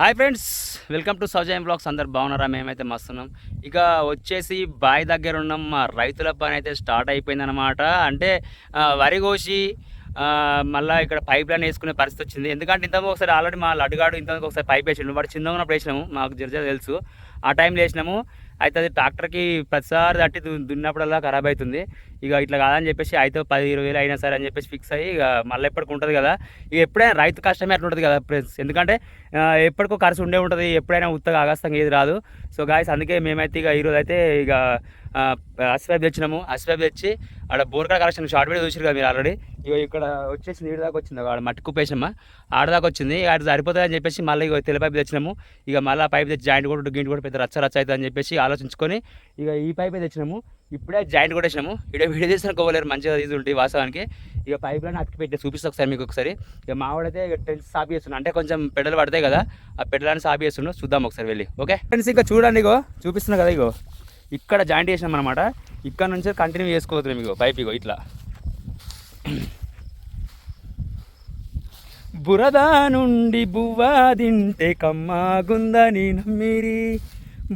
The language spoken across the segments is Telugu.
Hi friends welcome to Soujayam blogs. అందరు బాగున్నారా? మేమైతే మస్తున్నాం. ఇక వచ్చేసి బావి దగ్గర ఉన్నాం. మా రైతుల పని అయితే స్టార్ట్ అయిపోయిందనమాట అంటే వరి కోసి మళ్ళీ ఇక్కడ పైప్ లైన్ వేసుకునే పరిస్థితి వచ్చింది. ఎందుకంటే ఇంతకు ఒకసారి ఆల్రెడీ మా లడ్డుగాడు ఇంతకు ఒకసారి పైప్ వేసిండు. వాడు చిన్నగా ఉన్నప్పుడు వేసినాము. మాకు జర్జ తెలుసు. ఆ టైంలో వేసినాము. అయితే అది ట్రాక్టర్కి ప్రతిసారి తట్టి దున్నప్పుడల్లా ఖరాబ్ అవుతుంది. ఇక ఇట్లా కాదని చెప్పేసి అయితే పది ఇరవై వేలు అయినా సరే అని చెప్పేసి ఫిక్స్ అయ్యి ఇక మళ్ళీ ఎప్పటికి ఉంటుంది కదా. ఇక ఎప్పుడైనా రైతు కష్టమే అట్లా ఉంటుంది కదా ఫ్రెండ్స్ ఎందుకంటే ఎప్పటికో ఖర్చు ఉండే ఉంటుంది ఎప్పుడైనా ఉత్తగా ఆగస్తంగా ఏది రాదు. సో గాయస్ అందుకే మేమైతే ఇక ఈరోజు అయితే ఇక అసిపైప్ తెచ్చినాము. అసిపైప్ తెచ్చి ఆడ బోర్కా కలెక్షన్ షార్ట్ వీడియో చూసారు కదా మీరు ఆల్రెడీ ఇక ఇక్కడ వచ్చేసి నీటి దాకా వచ్చింది. ఆడ మట్టి కుప్పేసమ్మ ఆడ దాకా వచ్చింది. ఆడ సరిపోతుంది అని చెప్పేసి మళ్ళీ ఇక తెల్ల పైపు తెచ్చినాము. ఇక మళ్ళీ పైప్ తెచ్చి జాయింట్ కూడా గింటి కూడా పెద్ద రచ్చ రచ్చ అవుతుంది అని చెప్పేసి ఆలోచించుకొని ఇక ఈ పైపే తెచ్చినాము. ఇప్పుడే జాయింట్ కూడా వేసినాము ఇక్కడ వీడియో చేసిన కోవలేరు మంచిగా ఇది ఉంటుంది వాస్తవానికి. ఇక పైప్ లైన్ అతికి పెట్టి చూపిస్తా ఒకసారి మీకు ఒకసారి. ఇక మావాడైతే ఇక టెన్స్ సాపి అంటే కొంచెం పెడలు పడతాయి కదా ఆ పెడలని సాపి చేస్తున్నాడు చూద్దాం ఒకసారి వెళ్ళి ఓకే? ఫ్రెండ్స్ ఇంకా చూడండి ఇగో చూపిస్తున్నా కదా ఇగో. ఇక్కడ జాయింట్ చేసినాం అనమాట ఇక్కడ నుంచి కంటిన్యూ చేసుకోవచ్చు మీకు పైప్ ఇగో ఇట్లా. బురద నుండి బువ్వా తింటే కమ్మాగుందని నమ్మిరి.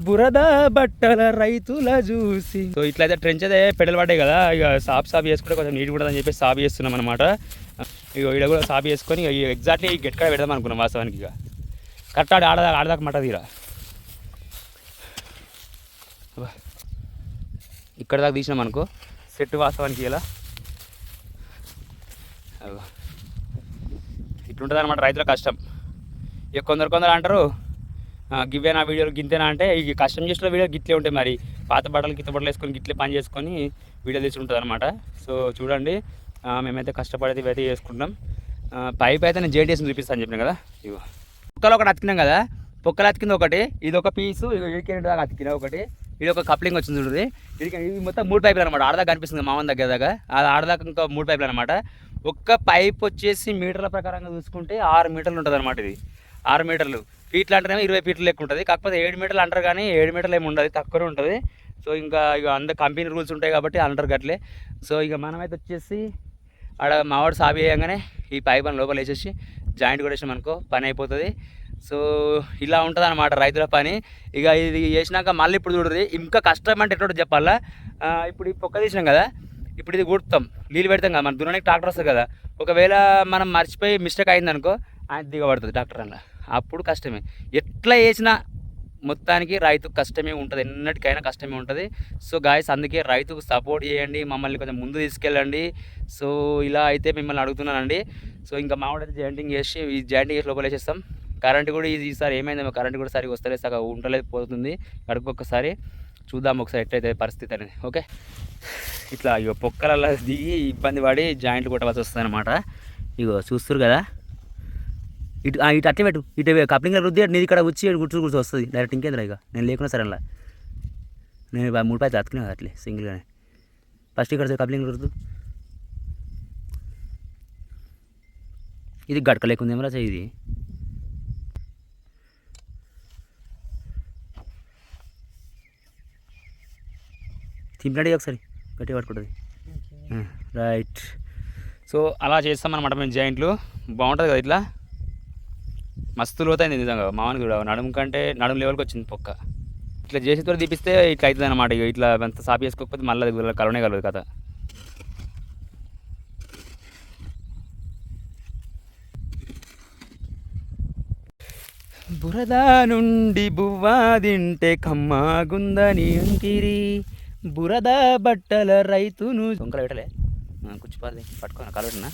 బురద బట్టల రైతుల చూసి. సో ఇట్లయితే ట్రెంచ్ అయితే పెడలు పడ్డాయి కదా ఇక సాఫ్ సాఫ్ చేసుకుంటే కొంచెం నీట్ కూడా అని చెప్పి సాఫ్ చేస్తున్నాం అనమాట ఇక ఇక్కడ కూడా సాఫ్ చేసుకొని ఎగ్జాక్ట్లీ ఈ గెట్కాడ పెడదాం అనుకున్నాం వాస్తవానికి ఇక. కరెక్ట్ ఆడ ఆడదా ఆడదాకా మాట తీరా. ఇక్కడ దాకా తీసినాం అనుకో సెట్ వాస్తవానికి ఇలా. ఇట్లుంటుంది అనమాట రైతుల కష్టం. ఇక కొందరు కొందరు అంటారు "ఆ, గివ్వే నా వీడియోలు గింతేనా అంటే ఈ కష్టం చేసిన వీడియో గిట్లే ఉంటాయి మరి. పాత బట్టలు గిత్త బట్టలు వేసుకొని గిట్లే పని చేసుకొని వీడియో తీసి ఉంటుంది అనమాట సో చూడండి మేమైతే కష్టపడేది ఇవైతే చేసుకుంటాం పైప్ అయితే నేను జేటీఎస్ చూపిస్తాను చెప్పిన కదా. ఇగో. పొక్కలు ఒకటి అతికినాం కదా. పొక్కలు అతికింది ఒకటి ఇది ఒక పీసు ఇడికి రెండు దాకా అతికిన ఒకటి ఇది ఒక కప్లింగ్ వచ్చింది చూడండి ఇది. ఇది మొత్తం మూడు పైపులు అనమాట ఆడదాకా కనిపిస్తుంది మామన్ దగ్గర దాకా. అది ఆడదాకా ఇంకా మూడు పైపులు అనమాట ఒక్క పైప్ వచ్చేసి మీటర్ల ప్రకారంగా చూసుకుంటే ఆరు మీటర్లు ఉంటుంది అనమాట ఇది. ఆరు మీటర్లు. ఫీట్లు అంటేనేమో ఇరవై ఫీట్లు లెక్క ఉంటుంది. కాకపోతే ఏడు మీటర్లు అంటారు కానీ ఏడు మీటర్లు ఏమి ఉండదు తక్కువనే ఉంటుంది. సో ఇంకా ఇక అందరు కంపెనీ రూల్స్ ఉంటాయి కాబట్టి అంటారు గట్లే. సో ఇక మనమైతే వచ్చేసి ఆడ మావాడు సాబి వేయగానే ఈ పైప్ అని లోపల వేసేసి జాయింట్ కొట్టేసాం అనుకో పని అయిపోతుంది. సో ఇలా ఉంటుంది అనమాట రైతుల పని. ఇక ఇది చేసినాక మళ్ళీ ఇప్పుడు చూడరు ఇంకా కష్టం అంటే ఎటువంటి చెప్పాలా? ఇప్పుడు ఈ పొక్క తీసినాం కదా ఇప్పుడు ఇది కుడతాం నీళ్ళు పెడతాం కదా మన దున్నడానికి ట్రాక్టర్ వస్తుంది కదా. ఒకవేళ మనం మర్చిపోయి మిస్టేక్ అయిందనుకో ఆయన దిగబడుతుంది ట్రాక్టర్ అలా అప్పుడు కష్టమే. ఎట్లా వేసినా మొత్తానికి రైతు కష్టమే ఉంటుంది. ఎన్నటికైనా కష్టమే ఉంటుంది. సో గాయస్ అందుకే రైతుకు సపోర్ట్ చేయండి. మమ్మల్ని కొంచెం ముందు తీసుకెళ్ళండి. సో ఇలా అయితే మిమ్మల్ని అడుగుతున్నానండి. సో ఇంకా మామిడి జాయింటింగ్ చేసి ఈ జాయింటింగ్ చేసి లోపల వేసేస్తాం. కరెంట్ కూడా ఇది ఈసారి ఏమైందేమో కరెంట్ కూడా సరిగా వస్తలేదు. సగ ఉండలేదు పోతుంది. గడుపుకొకసారి చూద్దాం ఒకసారి ఎట్లయితే పరిస్థితి అనేది. ఓకే? ఇట్లా ఇక పొక్కలలో దిగి ఇబ్బంది పడి జాయింట్లు కొట్టవలసి వస్తుంది అనమాట ఇగో చూస్తారు కదా? ఇటు ఇటు అట్లే పెట్టు. ఇటు కప్లింగ్ రుద్ది అటు నీది ఇక్కడ వచ్చి కూర్చు కూర్చో వస్తుంది. డైరెక్ట్ ఇంకేంద్రా ఇక. నేను లేకున్నా సరే అలా నేను మూడు పైసలు అతుకున్నా అట్లే సింగిల్గానే. ఫస్ట్ ఇక్కడ కప్లింగ్ రుద్దు ఇది గడక లేకుందేమో రా ఇది? తింపినట్టు ఒకసారి. గట్టిగా పట్టుకుంటుంది. రైట్ సో అలా చేస్తామన్నమాట మేము జాయింట్లు. బాగుంటుంది కదా ఇట్లా? మస్తు లోతైంది నిజంగా. మామూలు కూడా నడుము కంటే నడుము లెవెల్కి వచ్చింది పొక్క. ఇట్లా చేసి త్వర తీపిస్తే ఇట్లా అవుతుంది అనమాట ఇక. ఇట్లా అంత సాపి చేసుకోకపోతే మళ్ళీ అది కలవనే కలదు కథ. బురద నుండి బువ్వా తింటే కమ్మాగుందని అంకిరి బురద బట్టల రైతును సొంకలు పెట్టలే. కూర్చిపారది పట్టుకోనా కలవటనా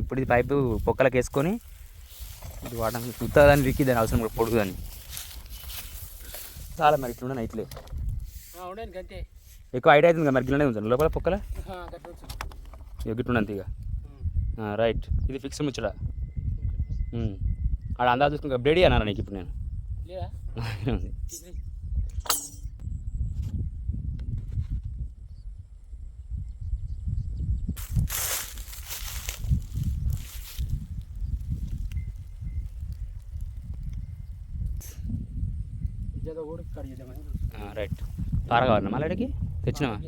ఇప్పుడు ఇది పైపు పొక్కలకు వేసుకొని ఇది వాడడానికి ఉత్తదాన్ని విక్కి దాని అవసరం కూడా పొడుగుదని. చాలా మరి ఇట్లే అంతే ఎక్కువ ఐడియా అవుతుంది కదా మరి గిన్నె ఉంచాను లోపల పొక్కల? ఇక గిట్లున్నంత ఇక రైట్. ఇది ఫిక్స్ ముచ్చట. ఉమ్. ఆడ అందాజు చూసుకుని బ్రెడీ అన్నాను నీకు ఇప్పుడు నేను? రైట్ పార కావాలి మళ్ళీ అడిగి తెచ్చినావా?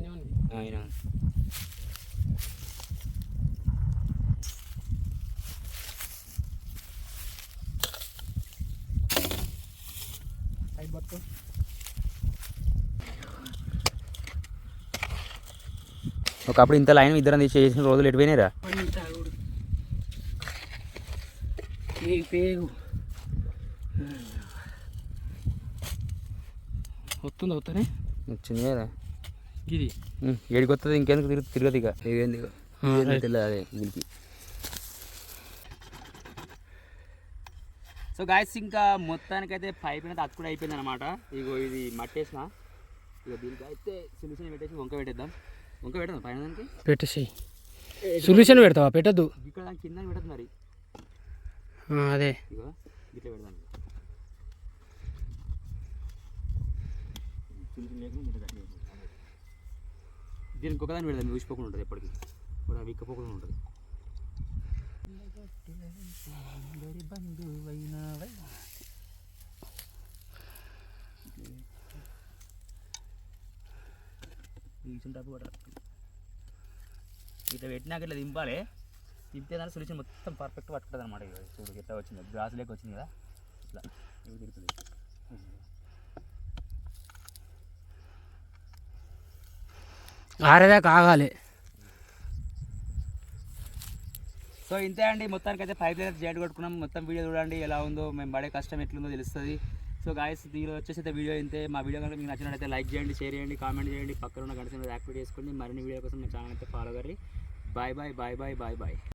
ఒకప్పుడు ఇంత లైన్ ఇద్దరం తీసి చేసిన రోజులు ఎటు పోయినాయిరా? వస్తుంది అవుతానే వచ్చింది కదా. ఇది ఏడికి వస్తుంది ఇంకెందుకు తిరుగు తిరగదు ఇక. ఏంది ఇక. తెలియదు అదే దీనికి సో గాయస్ ఇంకా మొత్తానికైతే పైప్ అయితే అతుకుడు అయిపోయింది అనమాట ఇగో ఇది మట్టేసిన. ఇక దీనికి అయితే సొల్యూషన్ పెట్టేసి వంక పెట్టేద్దాం. వంక పెట్టేద్దాం పైన దానికి? పెట్టేసి సొల్యూషన్ పెడతావా? పెట్టద్దు. ఇక్కడ కింద పెట్టదు మరి. అదే. ఇగో ఇట్లా పెడదాం సొల్యూషన్ లేకుండా ఇట్లా కట్టేయాలి. దీనికి ఒకదాన్ని పెడదాం ఊసిపోకుండా ఉంటుంది ఎప్పటికీ. కూడా విక్కపోకుండా ఉంటుంది. ఇట్లా పెట్టినాక ఇట్లా దింపాలి దింపితే దాని సొల్యూషన్ మొత్తం పర్ఫెక్ట్ పట్టుకుంటుంది అనమాట చూడు ఎట్లా వచ్చింది గ్రాస్ లేక వచ్చింది కదా. ఆరేదాకా ఆగాలి. సో ఇంతే అండి మొత్తానికి అయితే పైప్ లైన్ జాయింట్ కొట్టుకున్నాం. మొత్తం వీడియో చూడండి ఎలా ఉందో మేము పడే కష్టం ఎట్లుందో తెలుస్తుంది. సో గాయస్ దీనిలో వచ్చేసి అయితే వీడియో ఇంతే. మా వీడియో కనుక మీకు నచ్చినట్లయితే లైక్ చేయండి షేర్ చేయండి కామెంట్ చేయండి. పక్కన ఉన్న గంట యాక్టివేట్ చేసుకోండి మరిన్ని వీడియో కోసం మా ఛానల్ అయితే follow curry. Bye bye bye bye bye bye